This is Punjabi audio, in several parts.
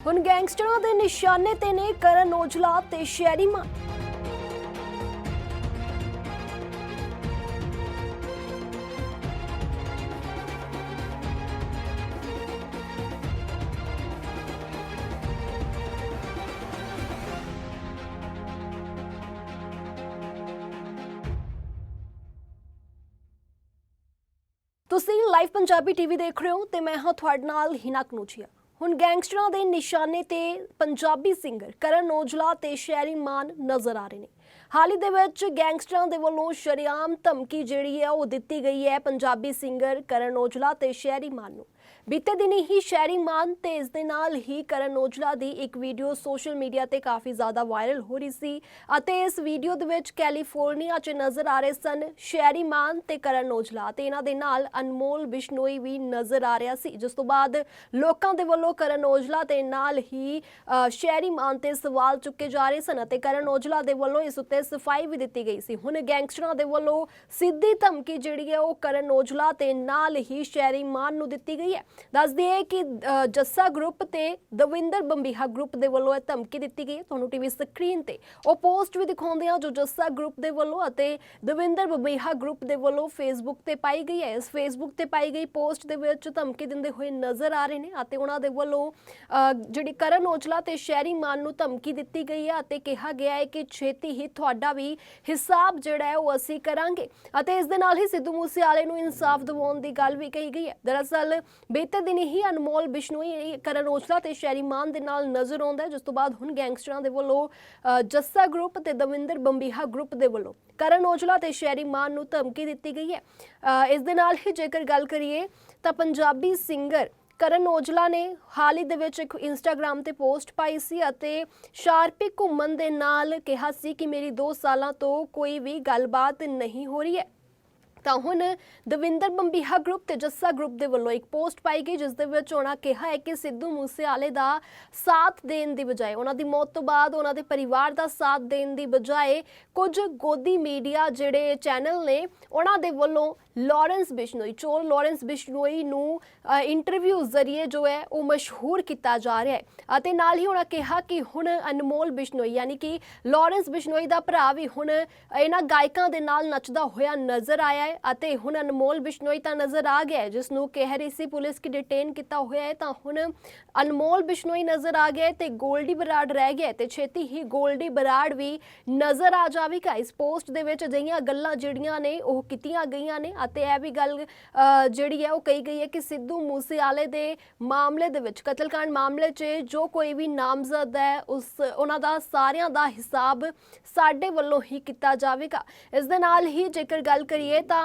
ਹੁਣ ਗੈਂਗਸਟਰਾਂ ਦੇ ਨਿਸ਼ਾਨੇ ਤੇ ਨੇ ਕਰਨ ਔਜਲਾ ਤੇ ਸ਼ੈਰੀ ਮਾਨ ਤੁਸੀਂ ਲਾਈਵ ਪੰਜਾਬੀ ਟੀਵੀ ਦੇਖ ਰਹੇ ਹੋ ਤੇ ਮੈਂ ਹਾਂ ਤੁਹਾਡੇ ਨਾਲ ਹਿਨਾ ਕਨੂਚੀਆ। ਹੁਣ ਗੈਂਗਸਟਰਾਂ ਦੇ ਨਿਸ਼ਾਨੇ ਤੇ ਪੰਜਾਬੀ ਸਿੰਗਰ ਕਰਨ ਔਜਲਾ ਤੇ ਸ਼ੈਰੀ ਮਾਨ ਨਜ਼ਰ ਆ ਰਹੇ ਨੇ। ਹਾਲ ਹੀ ਦੇ ਵਿੱਚ ਗੈਂਗਸਟਰਾਂ ਦੇ ਵੱਲੋਂ ਸ਼ਰੇਆਮ ਧਮਕੀ ਜਿਹੜੀ ਹੈ ਉਹ ਦਿੱਤੀ ਗਈ ਹੈ ਪੰਜਾਬੀ ਸਿੰਗਰ ਕਰਨ ਔਜਲਾ ਤੇ ਸ਼ੈਰੀ ਮਾਨ ਨੂੰ। ਬੀਤੇ ਦਿਨੀ ਹੀ ਸ਼ੈਰੀ ਮਾਨ ਤੇ ਇਸ ਦੇ ਨਾਲ ਹੀ ਕਰਨ ਔਜਲਾ ਦੀ ਇੱਕ ਵੀਡੀਓ ਸੋਸ਼ਲ ਮੀਡੀਆ ਤੇ ਕਾਫੀ ਜ਼ਿਆਦਾ ਵਾਇਰਲ ਹੋ ਰਹੀ ਸੀ ਅਤੇ ਇਸ ਵੀਡੀਓ ਦੇ ਵਿੱਚ ਕੈਲੀਫੋਰਨੀਆ 'ਚ ਨਜ਼ਰ ਆ ਰਹੇ ਸਨ ਸ਼ੈਰੀ ਮਾਨ ਤੇ ਕਰਨ ਔਜਲਾ ਤੇ ਇਹਨਾਂ ਦੇ ਨਾਲ ਅਨਮੋਲ ਬਿਸ਼ਨੋਈ ਵੀ ਨਜ਼ਰ ਆ ਰਿਹਾ ਸੀ ਜਿਸ ਤੋਂ ਬਾਅਦ ਲੋਕਾਂ ਦੇ ਵੱਲੋਂ ਕਰਨ ਔਜਲਾ ਤੇ ਨਾਲ ਹੀ ਅ, ਸ਼ੈਰੀ ਮਾਨ ਤੇ ਸਵਾਲ ਚੁੱਕੇ ਜਾ ਰਹੇ ਸਨ ਅਤੇ ਕਰਨ ਔਜਲਾ ਦੇ ਵੱਲੋਂ ਇਸ ਉੱਤੇ ਸਫ਼ਾਈ ਵੀ ਦਿੱਤੀ ਗਈ ਸੀ। ਹੁਣ ਗੈਂਗਸਟਰਾਂ ਦੇ ਵੱਲੋਂ ਸਿੱਧੀ ਧਮਕੀ ਜਿਹੜੀ ਹੈ ਉਹ ਕਰਨ ਔਜਲਾ ਤੇ ਨਾਲ ਹੀ ਸ਼ੈਰੀ ਮਾਨ ਨੂੰ ਦਿੱਤੀ ਗਈ ਹੈ। ਦੱਸ ਦਈਏ ਕਿ ਜੱਸਾ ਗਰੁੱਪ ਤੇ ਦਵਿੰਦਰ ਬੰਬੀਹਾ ਗਰੁੱਪ ਦੇ ਵੱਲੋਂ ਇਹ ਧਮਕੀ ਦਿੱਤੀ ਗਈ ਹੈ। ਤੁਹਾਨੂੰ ਟੀਵੀ ਸਕਰੀਨ ਤੇ ਉਹ ਪੋਸਟ ਵੀ ਦਿਖਾਉਂਦੇ ਆ ਜੋ ਜੱਸਾ ਗਰੁੱਪ ਦੇ ਵੱਲੋਂ ਅਤੇ ਦਵਿੰਦਰ ਬੰਬੀਹਾ ਗਰੁੱਪ ਦੇ ਵੱਲੋਂ ਫੇਸਬੁੱਕ ਤੇ ਪਾਈ ਗਈ ਹੈ। ਇਸ ਫੇਸਬੁੱਕ ਤੇ ਪਾਈ ਗਈ ਪੋਸਟ ਦੇ ਵਿੱਚ ਧਮਕੀ ਦਿੰਦੇ ਹੋਏ ਨਜ਼ਰ ਆ ਰਹੇ ਨੇ ਅਤੇ ਉਹਨਾਂ ਦੇ ਵੱਲੋਂ ਜਿਹੜੀ ਕਰਨ ਔਜਲਾ ਤੇ ਸ਼ੈਰੀ ਮਾਨ ਨੂੰ ਧਮਕੀ ਦਿੱਤੀ ਗਈ ਹੈ ਅਤੇ ਕਿਹਾ ਗਿਆ ਹੈ ਕਿ ਛੇਤੀ ਹੀ ਤੁਹਾਡਾ ਵੀ ਹਿਸਾਬ ਜਿਹੜਾ ਹੈ ਉਹ ਅਸੀਂ ਕਰਾਂਗੇ। ਅਤੇ ਇਸ ਦੇ ਨਾਲ ਹੀ ਸਿੱਧੂ ਮੂਸੇਵਾਲੇ ਨੂੰ ਇਨਸਾਫ ਦਿਵਾਉਣ ਦੀ ਗੱਲ ਵੀ ਕਹੀ ਗਈ ਹੈ। ਦਰਅਸਲ ਬੀਤੇ ਦਿਨ ਹੀ ਅਨਮੋਲ ਬਿਸ਼ਨੋਈ ਕਰਨ ਔਜਲਾ ਤੇ ਸ਼ੈਰੀ ਮਾਨ ਦੇ ਨਾਲ ਨਜ਼ਰ ਆਉਂਦਾ ਜਿਸ ਤੋਂ ਬਾਅਦ ਹੁਣ ਗੈਂਗਸਟਰਾਂ ਦੇ ਵੱਲੋਂ ਜੱਸਾ ਗਰੁੱਪ ਤੇ ਦਵਿੰਦਰ ਬੰਬੀਹਾ ਗਰੁੱਪ ਦੇ ਵੱਲੋਂ ਕਰਨ ਔਜਲਾ ਤੇ ਸ਼ੈਰੀ ਮਾਨ ਨੂੰ ਧਮਕੀ ਦਿੱਤੀ ਗਈ ਹੈ। ਇਸ ਦੇ ਨਾਲ ਹੀ ਜੇਕਰ ਗੱਲ ਕਰੀਏ, ਤਾਂ ਪੰਜਾਬੀ ਸਿੰਗਰ ਕਰਨ ਔਜਲਾ ਨੇ ਹਾਲ ਹੀ ਦੇ ਵਿੱਚ ਇੱਕ ਇੰਸਟਾਗ੍ਰam ਤੇ ਪੋਸਟ ਪਾਈ ਸੀ ਅਤੇ ਸ਼ਾਰਪੀ ਘੁੰਮਣ ਦੇ ਨਾਲ ਕਿਹਾ ਸੀ ਕਿ ਮੇਰੀ 2 ਸਾਲਾਂ ਤੋਂ ਕੋਈ ਵੀ ਗੱਲਬਾਤ ਨਹੀਂ ਹੋ ਰਹੀ ਹੈ। ਤਾਂ ਹੁਣ ਦਵਿੰਦਰ ਬੰਬੀਹਾ ਗਰੁੱਪ ਤੇ ਜੱਸਾ ਗਰੁੱਪ ਦੇ ਵੱਲੋਂ ਇੱਕ ਪੋਸਟ ਪਾਈ ਗਈ, ਜਿਸ ਦੇ ਵਿੱਚ ਉਹਨਾਂ ਕਿਹਾ ਹੈ ਕਿ ਸਿੱਧੂ ਮੂਸੇਵਾਲੇ ਦਾ ਸਾਥ ਦੇਣ ਦੀ ਬਜਾਏ, ਉਹਨਾਂ ਦੀ ਮੌਤ ਤੋਂ ਬਾਅਦ ਉਹਨਾਂ ਦੇ ਪਰਿਵਾਰ ਦਾ ਸਾਥ ਦੇਣ ਦੀ ਬਜਾਏ ਕੁਝ ਗੋਦੀ ਮੀਡੀਆ ਜਿਹੜੇ ਚੈਨਲ ਨੇ, ਉਹਨਾਂ ਦੇ ਵੱਲੋਂ ਲਾਰੈਂਸ ਬਿਸ਼ਨੋਈ, ਚੋਰ ਲਾਰੈਂਸ ਬਿਸ਼ਨੋਈ ਨੂੰ ਇੰਟਰਵਿਊ ਜ਼ਰੀਏ ਜੋ ਹੈ ਉਹ ਮਸ਼ਹੂਰ ਕੀਤਾ ਜਾ ਰਿਹਾ ਹੈ। ਅਤੇ ਨਾਲ ਹੀ ਉਹਨਾਂ ਕਿਹਾ ਕਿ ਹੁਣ ਅਨਮੋਲ ਬਿਸ਼ਨੋਈ, ਯਾਨੀ ਕਿ ਲਾਰੈਂਸ ਬਿਸ਼ਨੋਈ ਦਾ ਭਰਾ ਵੀ ਹੁਣ ਇਹਨਾਂ ਗਾਇਕਾਂ ਦੇ ਨਾਲ ਨੱਚਦਾ ਹੋਇਆ ਨਜ਼ਰ ਆਇਆ ਹੈ ਅਤੇ ਹੁਣ ਅਨਮੋਲ ਬਿਸ਼ਨੋਈ ਤਾਂ ਨਜ਼ਰ ਆ ਗਿਆ ਹੈ ਜਿਸ ਨੂੰ ਕਹਿ ਰਹੀ ਸੀ ਪੁਲਿਸ ਕਿ ਡਿਟੇਨ ਕੀਤਾ ਹੋਇਆ ਹੈ, ਤਾਂ ਹੁਣ ਅਨਮੋਲ ਬਿਸ਼ਨੋਈ ਨਜ਼ਰ ਆ ਗਿਆ ਤੇ ਗੋਲਡੀ ਬਰਾੜ ਰਹਿ ਗਿਆ ਤੇ ਛੇਤੀ ਹੀ ਗੋਲਡੀ ਬਰਾੜ ਵੀ ਨਜ਼ਰ ਆ ਜਾਵੇਗਾ। ਇਸ ਪੋਸਟ ਦੇ ਵਿੱਚ ਅਜਿਹੀਆਂ ਗੱਲਾਂ ਜਿਹੜੀਆਂ ਨੇ ਉਹ ਕੀਤੀਆਂ ਗਈਆਂ ਨੇ ਅਤੇ ਇਹ ਵੀ ਗੱਲ ਜਿਹੜੀ ਹੈ ਉਹ ਕਹੀ ਗਈ ਹੈ ਕਿ ਸਿੱਧੂ ਮੂਸੇਵਾਲੇ ਦੇ ਮਾਮਲੇ ਦੇ ਵਿੱਚ, ਕਤਲकांड ਮਾਮਲੇ 'ਚ ਜੋ ਕੋਈ ਵੀ ਨਾਮਜ਼ਦ ਹੈ, ਉਸ, ਉਹਨਾਂ ਦਾ ਸਾਰਿਆਂ ਦਾ ਹਿਸਾਬ ਸਾਡੇ ਵੱਲੋਂ ਹੀ ਕੀਤਾ ਜਾਵੇਗਾ। ਇਸ ਦੇ ਨਾਲ ਹੀ ਜੇਕਰ ਗੱਲ ਕਰੀਏ ਤਾਂ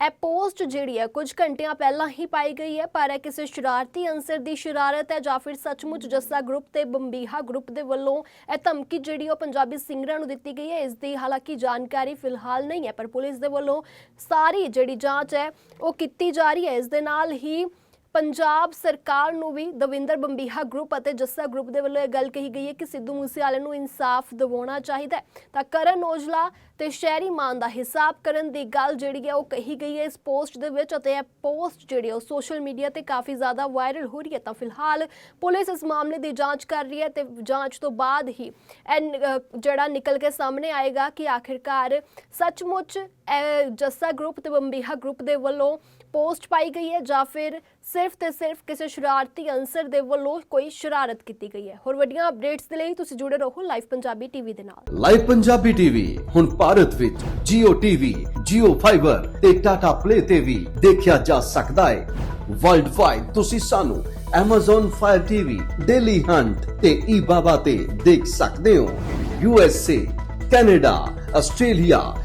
ਇਹ ਪੋਸਟ ਜਿਹੜੀ ਹੈ ਕੁਝ ਘੰਟਿਆਂ ਪਹਿਲਾਂ ਹੀ ਪਾਈ ਗਈ ਹੈ, ਪਰ ਇਹ ਕਿਸੇ ਸ਼ਰਾਰਤੀ ਅੰਸਰ ਦੀ ਸ਼ਰਾਰਤ ਹੈ ਜਾਂ ਫਿਰ ਸੱਚਮੁੱਚ ਜੱਸਾ ਗਰੁੱਪ ਤੇ ਬੰਬੀਹਾ ਗਰੁੱਪ ਦੇ ਵੱਲੋਂ ਇਹ ਧਮਕੀ ਜਿਹੜੀ ਉਹ ਪੰਜਾਬੀ ਸਿੰਗਰਾਂ ਨੂੰ ਦਿੱਤੀ ਗਈ ਹੈ, ਇਸ ਦੀ ਹਾਲਾਂਕਿ ਜਾਣਕਾਰੀ ਫਿਲਹਾਲ ਨਹੀਂ ਹੈ, ਪਰ ਪੁਲਿਸ ਦੇ ਵੱਲੋਂ ਸਾਰੀ ਜਿਹੜੀ ਜਾਂਚ ਹੈ ਉਹ ਕੀਤੀ ਜਾ ਰਹੀ ਹੈ, ਇਸ ਦੇ ਨਾਲ ਹੀ ਪੰਜਾਬ ਸਰਕਾਰ ਨੂੰ ਵੀ ਦਵਿੰਦਰ ਬੰਬੀਹਾ ਗਰੁੱਪ ਅਤੇ ਜੱਸਾ ਗਰੁੱਪ ਦੇ ਵੱਲੋਂ ਇਹ ਗੱਲ ਕਹੀ ਗਈ ਹੈ ਕਿ ਸਿੱਧੂ ਮੂਸੇਵਾਲੇ ਨੂੰ ਇਨਸਾਫ ਦਿਵਾਉਣਾ ਚਾਹੀਦਾ ਹੈ। ਤਾਂ ਕਰਨ ਔਜਲਾ ਤੇ ਸ਼ਹਿਰੀ ਮਾਨ ਦਾ ਹਿਸਾਬ ਕਰਨ ਦੀ ਗੱਲ ਜਿਹੜੀ ਹੈ ਉਹ ਕਹੀ ਗਈ ਹੈ। ਇਸ ਪੋਸਟ ਦੇ ਵਿੱਚ ਅਤੇ ਇਹ ਪੋਸਟ ਜਿਹੜੀ ਉਹ ਸੋਸ਼ਲ ਮੀਡੀਆ ਤੇ ਕਾਫੀ ਜ਼ਿਆਦਾ ਵਾਇਰਲ ਹੋ ਰਹੀ ਹੈ। ਤਾਂ ਫਿਲਹਾਲ ਪੁਲਿਸ ਇਸ ਮਾਮਲੇ ਦੀ ਜਾਂਚ ਕਰ ਰਹੀ ਹੈ ਤੇ ਜਾਂਚ ਤੋਂ ਬਾਅਦ ਹੀ ਇਹ ਜਿਹੜਾ ਨਿਕਲ ਕੇ ਸਾਹਮਣੇ ਆਏਗਾ ਕਿ ਆਖਿਰਕਾਰ ਸੱਚਮੁੱਚ ਇਹ ਜੱਸਾ ਗਰੁੱਪ ਤੇ ਬੰਬੀਹਾ ਗਰੁੱਪ ਦੇ ਵੱਲੋਂ ਪੋਸਟ ਪਾਈ ਗਈ ਹੈ ਜਾਂ ਫਿਰ ਸਿਰਫ ਤੇ ਸਿਰਫ ਕਿਸੇ ਸ਼ਰਾਰਤੀ ਅੰਸਰ ਦੇ ਵੱਲੋਂ ਕੋਈ ਸ਼ਰਾਰਤ ਕੀਤੀ ਗਈ ਹੈ। ਹੋਰ ਵੱਡੀਆਂ ਅਪਡੇਟਸ ਦੇ ਲਈ ਤੁਸੀਂ ਜੁੜੇ ਰਹੋ ਲਾਈਵ ਪੰਜਾਬੀ ਟੀਵੀ ਦੇ ਨਾਲ। ਲਾਈਵ ਪੰਜਾਬੀ ਟੀਵੀ ਹੁਣ ਭਾਰਤ ਵਿੱਚ Jio TV, Jio Fiber ਤੇ Tata Play ਤੇ ਵੀ ਦੇਖਿਆ ਜਾ ਸਕਦਾ ਹੈ। ਵਰਲਡ ਵਾਈਡ ਤੁਸੀਂ ਸਾਨੂੰ Amazon Fire TV, Daily Hunt ਤੇ eBaba ਤੇ ਦੇਖ ਸਕਦੇ ਹੋ। USA, Canada, Australia,